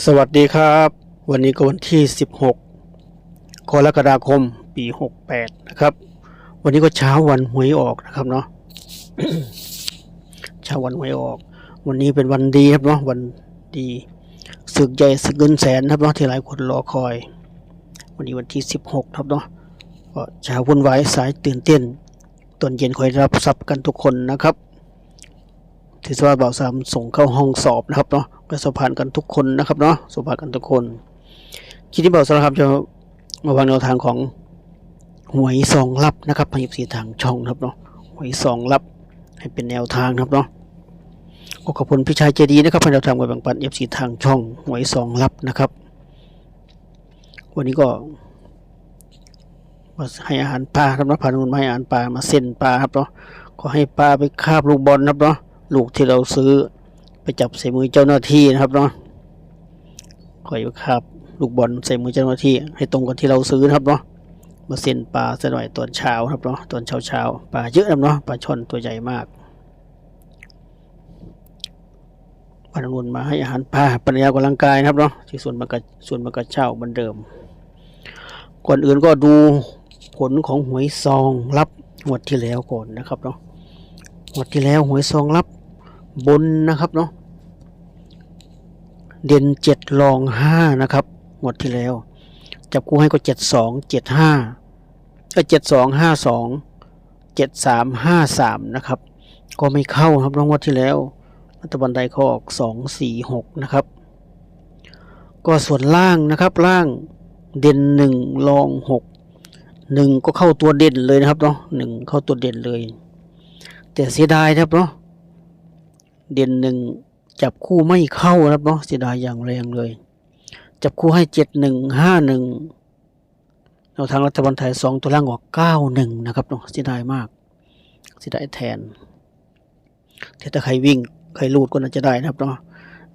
สวัสดีครับ วันนี้ก็วันที่ 16 กรกฎาคม ปี 68 นะครับ วันนี้ก็เช้าวันหวยออกนะครับเนาะเช้าวันหวยออก วันนี้เป็นวันดีครับเนาะวันดีศึกใหญ่ศึกเงินแสนครับเนาะที่หลายคนรอคอย วันนี้วันที่ 16 ครับเนาะก็เช้าวุ่นวายสายตื่นเต้นตอนเย็นคอยรับทรัพย์กันทุกคนนะครับที่สวัสดิ์บ่าวสามส่งเข้าห้องสอบนะครับเนาะ ก็สอบผ่านกันทุกคนนะครับเนาะสอบผ่านกันทุกคนคลิปนี้บ่าวสารครับจะมาวางแนวทางของหวยซองลับนะครับพยิบสีทางช่องครับเนาะหวยซองลับให้เป็นแนวทางครับเนาะก็ขอบคุณพี่ชายเจดีนะครับให้แนวทางไว้แบ่งปันเอฟซีทางช่องหวยซองลับนะครับ วันนี้ก็มาให้อาหารปลาครับเนาะพานุนมาให้อาหารปลามาเส้นปลาครับเนาะก็ให้ปลาไปคาบลูกบอลครับเนาะลูกที่เราซื้อ ไปจับใส่มือเจ้าหน้าที่นะครับเนาะคอยคาบลูกบอลใส่มือเจ้าหน้าที่ ให้ตรงกับที่เราซื้อนะครับเนาะมาเส้นปลาสัหน่อยตอนเช้าครับเนาะตอนเช้าเช้าปลาเยอะนะเนาะปลาช่อนตัวใหญ่มากปลาหนุนมาให้อาหารปลาปัญญากำลังกายนะครับเนาะที่ส่วนมากระส่วนมากระเช้าเหมือนเดิม ก่อนอื่นก็ดูผลของหวยซองรับงวดที่แล้วก่อนนะครับเนาะงวดที่แล้วหวยซองรับ บนนะครับเนาะเด่นเจ็ดรองห้านะครับงวดที่แล้ว จับคู่ให้ก็เจ็ดสองเจ็ดห้าก็เจ็ดสองห้าสองเจ็ดสามห้าสามนะครับ ก็ไม่เข้าครับน้องงวดที่แล้วรัฐบาลใดเขาออกสองสี่หกนะครับ ก็ส่วนล่างนะครับล่างเด่นหนึ่งรองหกหนึ่งก็เข้าตัวเด่นเลยนะครับเนาะหนึ่งเข้าตัวเด่นเลย แต่เสียดายนะครับเนาะ เด่นหนึ่งจับคู่ไม่เข้านะครับเนาะเสียดายอย่างแรงเลย จับคู่ให้เจ็ดหนึ่งห้าหนึ่งเราทางรัฐบาลไทยสองตัวล่างออกเก้าหนึ่งนะครับเนาะเสียดายมากเสียดายแทนแต่ถ้าใครวิ่งใครลูดก็น่าจะได้นะครับเนาะ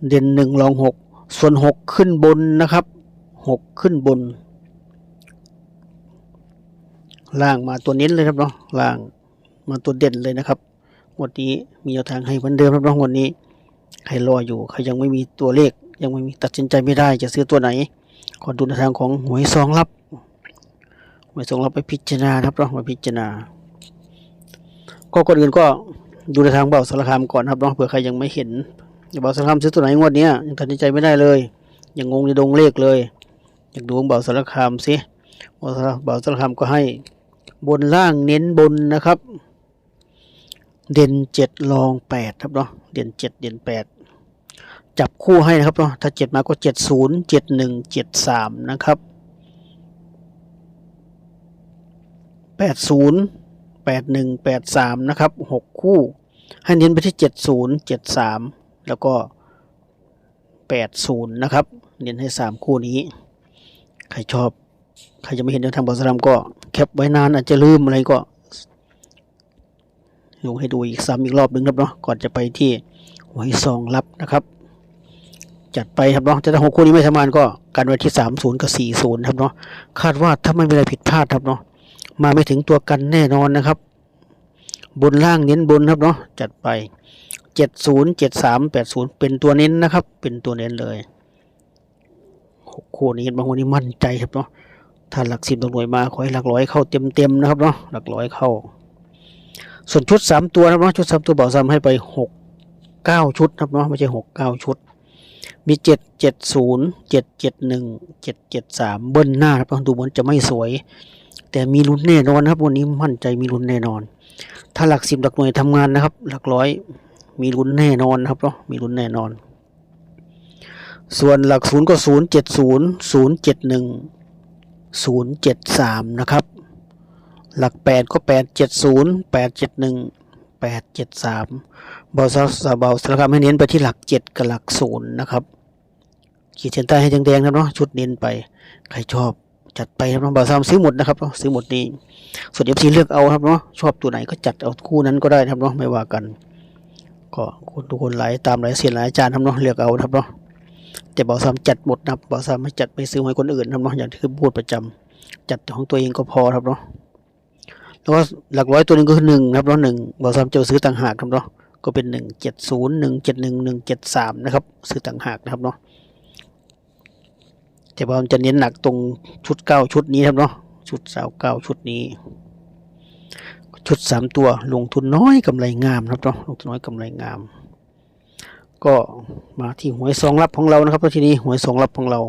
เด่นหนึ่งรองหกส่วนหกขึ้นบนนะครับหกขึ้นบน ล่างมาตัวเน้นเลยครับเนาะล่างมาตัวเด่นเลยนะครับ งวันนี้มีแนวทางให้เหมือนเดิมครับน้องวันนี้ ใครรออยู่ใครยังไม่มีตัวเลข ยังไม่มีตัดสินใจไม่ได้จะซื้อตัวไหน ขอดูแนวทางของหวยซองรับหวยซองรับไปพิจารณาครับเนาะมาพิจารณา ก็ก่อนอื่นก็ดูแนวทางเบาสารคามก่อนครับเนาะเผื่อใครยังไม่เห็นเบาสารคามซื้อตัวไหนงวดนี้ยังตัดสินใจไม่ได้เลย ยังงงในดงเลขเลย อยากดูเบาสารคามสิเบาสารเบาสารคามก็ให้บนล่างเน้นบนนะครับ เด่นเจ็ดรองแปดครับเนาะเด่นเจ็ดเด่นแปดจับคู่ให้นะครับเนาะถ้าเจ็ดมาก็เจ็ดศูนย์เจ็ดหนึ่งเจ็ดสามนะครับแปดศูนย์แปดหนึ่งแปดสามนะครับหกคู่ให้เน้นไปที่เจ็ดศูนย์เจ็ดสามแล้วก็แปดศูนย์นะครับ เน้นให้สามคู่นี้ ใครชอบ ใครจะไม่เห็นแนวทางบอสลัมก็แคปไว้นานอาจจะลืมอะไรก็ ลงให้ดูอีกซ้ำอีกรอบหนึ่งครับเนาะก่อนจะไปที่หวยซองรับนะครับ จัดไปครับเนาะแต่ถ้าหกคู่นี้ไม่ทำงานก็กันไว้ที่สามศูนย์กับสี่ศูนย์ครับเนาะคาดว่าถ้าไม่มีอะไรผิดพลาดครับเนาะมาไม่ถึงตัวกันแน่นอนนะครับ บนล่างเน้นบนครับเนาะจัดไปเจ็ดศูนย์เจ็ดสามแปดศูนย์เป็นตัวเน้นนะครับ เป็นตัวเน้นเลยหกคู่นี้บางวันนี้มั่นใจครับเนาะถ้าหลักสิบหลักหน่วยมาขอให้หลักร้อยเข้าเต็มๆนะครับเนาะหลักร้อยเข้า ส่วนชุดสามตัวนะครับเนาะชุดสามตัวบอกซ้ำให้ไปหกเก้าชุดนะครับเนาะไม่ใช่หกเก้าชุด มีเจ็ดเจ็ดศูนย์เจ็ดเจ็ดหนึ่งเจ็ดเจ็ดสามเบิ้ลหน้าครับดูเหมือนจะไม่สวย แต่มีลุ้นแน่นอนครับวันนี้มั่นใจมีลุ้นแน่นอน ถ้าหลักสิบหลักหน่วยทำงานนะครับ หลักร้อยมีลุ้นแน่นอนนะครับเนาะมีลุ้นแน่นอน ส่วนหลักศูนย์ก็ศูนย์เจ็ดศูนย์ศูนย์เจ็ดหนึ่งศูนย์เจ็ดสามนะครับ หลักแปดก็แปดเจ็ดศูนย์แปดเจ็ดหนึ่งแปดเจ็ดสามบอสเบาสารคามให้เน้นไปที่หลักเจ็ดกับหลักศูนย์นะครับ ขีดเส้นใต้ให้แดงๆนะเนาะชุดเน้นไป ใครชอบจัดไปครับน้องบาซามซื้อหมดนะครับซื้อหมดนี้ส่วนเอฟซีเลือกเอาครับเนาะชอบตัวไหนก็จัดเอาคู่นั้นก็ได้นะครับเนาะไม่ว่ากัน ก็คนทุกคนหลายตามหลายเสียนหลายอาจารย์ครับเนาะเลือกเอาครับเนาะแต่บาซามจัดหมดนะบบาซามไม่จัดไปซื้อให้คนอื่นนะครับเนาะอย่างที่พูดประจำจัดของตัวเองก็พอครับเนาะ แล้วก็หลักร้อยตัวหนึ่งก็คือหนึ่งครับเนาะหนึ่งบอสามเจะซื้อต่างหากครับเนาะก็เป็นหนึ่งเจ็ดศูนย์หนึ่งเจ็ดหนึ่งหนึ่งเจ็ดสามนะครับ ซื้อต่างหากนะครับเนาะแต่ว่ามันจะเน้นหนักตรงชุดเก้าชุดนี้ครับเนาะชุดสาวเก้าชุดนี้ ชุดสามตัวลงทุนน้อยกำไรงามครับเนาะลงทุนน้อยกำไรงาม ก็มาที่หวยซองรับของเรานะครับทีนี้หวยซองรับของเรา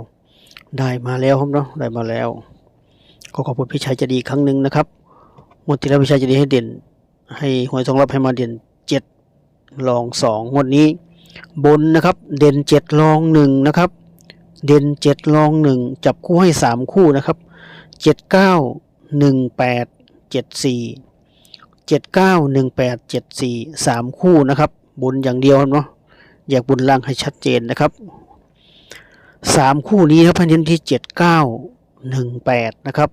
ได้มาแล้วครับเนาะได้มาแล้ว ก็ขอบคุณพี่ชัยจะดีครั้งหนึ่งนะครับ งวดที่แล้วพี่ชัยจะดีให้เด่น ให้หวยซองรับให้มาเด่นเจ็ดรองสองงวดนี้ บนนะครับ เด่นเจ็ดรองหนึ่งนะครับ เด่นเจ็ดรองหนึ่งจับคู่ให้สามคู่นะครับเจ็ดเก้าหนึ่งแปดเจ็ดสี่เจ็ดเก้าหนึ่งแปดเจ็ดสี่สามคู่นะครับ บนอย่างเดียวเนาะอยากบนล่างให้ชัดเจนนะครับสามคู่นี้ครับให้เน้นที่เจ็ดเก้าหนึ่งแปดนะครับ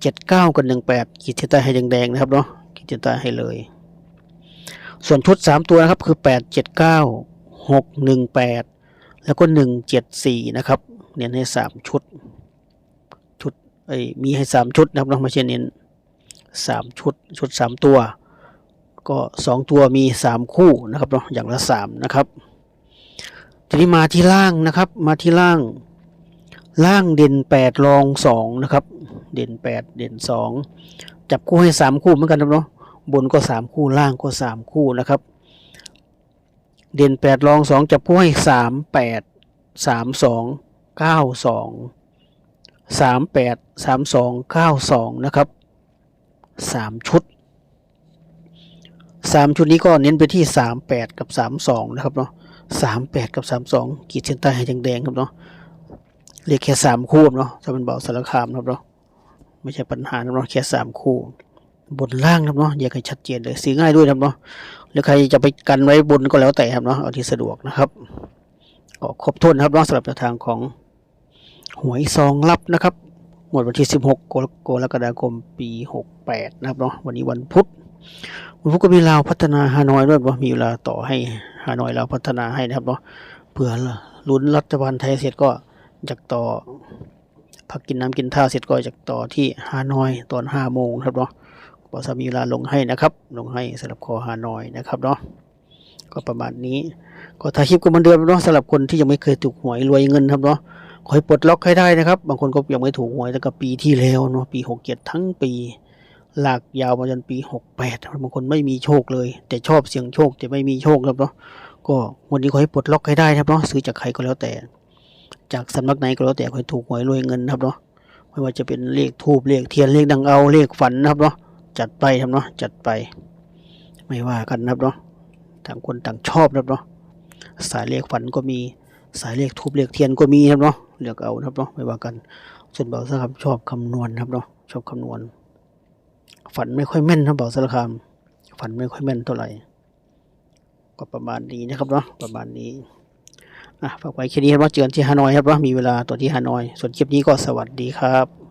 เจ็ดเก้ากับหนึ่งแปดขีดเส้นใต้ให้แดงๆนะครับเนาะขีดเส้นใต้ให้เลย ส่วนชุดสามตัวนะครับคือแปดเจ็ดเก้าหกหนึ่งแปดแล้วก็หนึ่งเจ็ดสี่นะครับ เน้นให้สามชุด ชุดเอ้มีให้สามชุดนะครับเราไม่ใช่เน้นสามชุด ชุดสามตัว ก็สองตัวมีสามคู่นะครับเนาะอย่างละสามนะครับทีนี้มาที่ล่างนะครับ มาที่ล่าง ล่างเด่นแปดรองสองนะครับ เด่นแปดเด่นสองจับคู่ให้สามคู่เหมือนกันนะครับเนาะบนก็สามคู่ล่างก็สามคู่นะครับ เด่นแปดรองสองจับคู่ให้สามแปดสามสองเก้าสองสามแปดสามสองเก้าสองนะครับสามชุดสามชุดนี้ก็เน้นไปที่สามแปดกับสามสองนะครับเนาะสามแปดกับสามสองขีดเส้นใต้ให้แดงๆครับเนาะ เรียกแค่สามคู่เนาะถ้าเป็นเบาสารคามนะครับเนาะไม่ใช่ปัญหานะเนาะแค่สามคู่ บนล่างนะครับเนาะอยากให้ชัดเจนเลยซื้อง่ายด้วยนะครับเนาะหรือใครจะไปกันไว้บนก็แล้วแต่ครับเนาะเอาที่สะดวกนะครับก็ครบถ้วนครับเนาะสำหรับทางของหวยซองลับนะครับหมดวันที่ 16 กรกฎาคมปี 68 นะครับเนาะวันนี้วันพุธวันพุธก็มีลาวพัฒนาฮานอยด้วยว่ามีเวลาต่อให้ฮานอยลาวพัฒนาให้นะครับเนาะเผื่อลุ้นรัฐบาลไทยเสร็จก็ จากต่อพักกินน้ำกินท่าเสร็จก็จากต่อที่ฮานอยตอน5โมงครับเนาะบอสมีเวลาลงให้นะครับ ลงให้สำหรับคอฮานอยนะครับเนาะก็ประมาณนี้ ก็ถ่ายคลิปก็เหมือนเดิมเนาะสำหรับคนที่ยังไม่เคยถูกหวยรวยเงินครับเนาะขอให้ปลดล็อกให้ได้นะครับ บางคนก็ยังไม่ถูกหวยตั้งแต่ปีที่แล้วเนาะปีหกเจ็ดทั้งปีลากยาวมาจนปีหกแปดบางคนไม่มีโชคเลย แต่ชอบเสี่ยงโชคแต่ไม่มีโชคครับเนาะก็วันนี้ขอให้ปลดล็อกให้ได้ครับเนาะซื้อจากใครก็แล้วแต่ จากสำนักไหนก็แล้วแต่ขอให้ถูกหวยรวยเงินนะครับเนาะไม่ว่าจะเป็นเลขทูบเลขเทียนเลขดังเอาเลขฝันนะครับเนาะจัดไปครับเนาะจัดไป ไม่ว่ากันนะครับเนาะต่างคนต่างชอบนะครับเนาะสายเลขฝันก็มีสายเลขทูบเลขเทียนก็มีครับเนาะเลือกเอานะครับเนาะไม่ว่ากัน ส่วนเบาสารคามชอบคำนวณครับเนาะชอบคำนวณ ฝันไม่ค่อยแม่นครับเบาสารคามฝันไม่ค่อยแม่นเท่าไหร่ก็ประมาณนี้นะครับเนาะประมาณนี้ อะฝากไว้แค่นี้ครับว่าเจอกันที่ฮานอยครับว่ามีเวลาตัวที่ฮานอย ส่วนคลิปนี้ก็สวัสดีครับ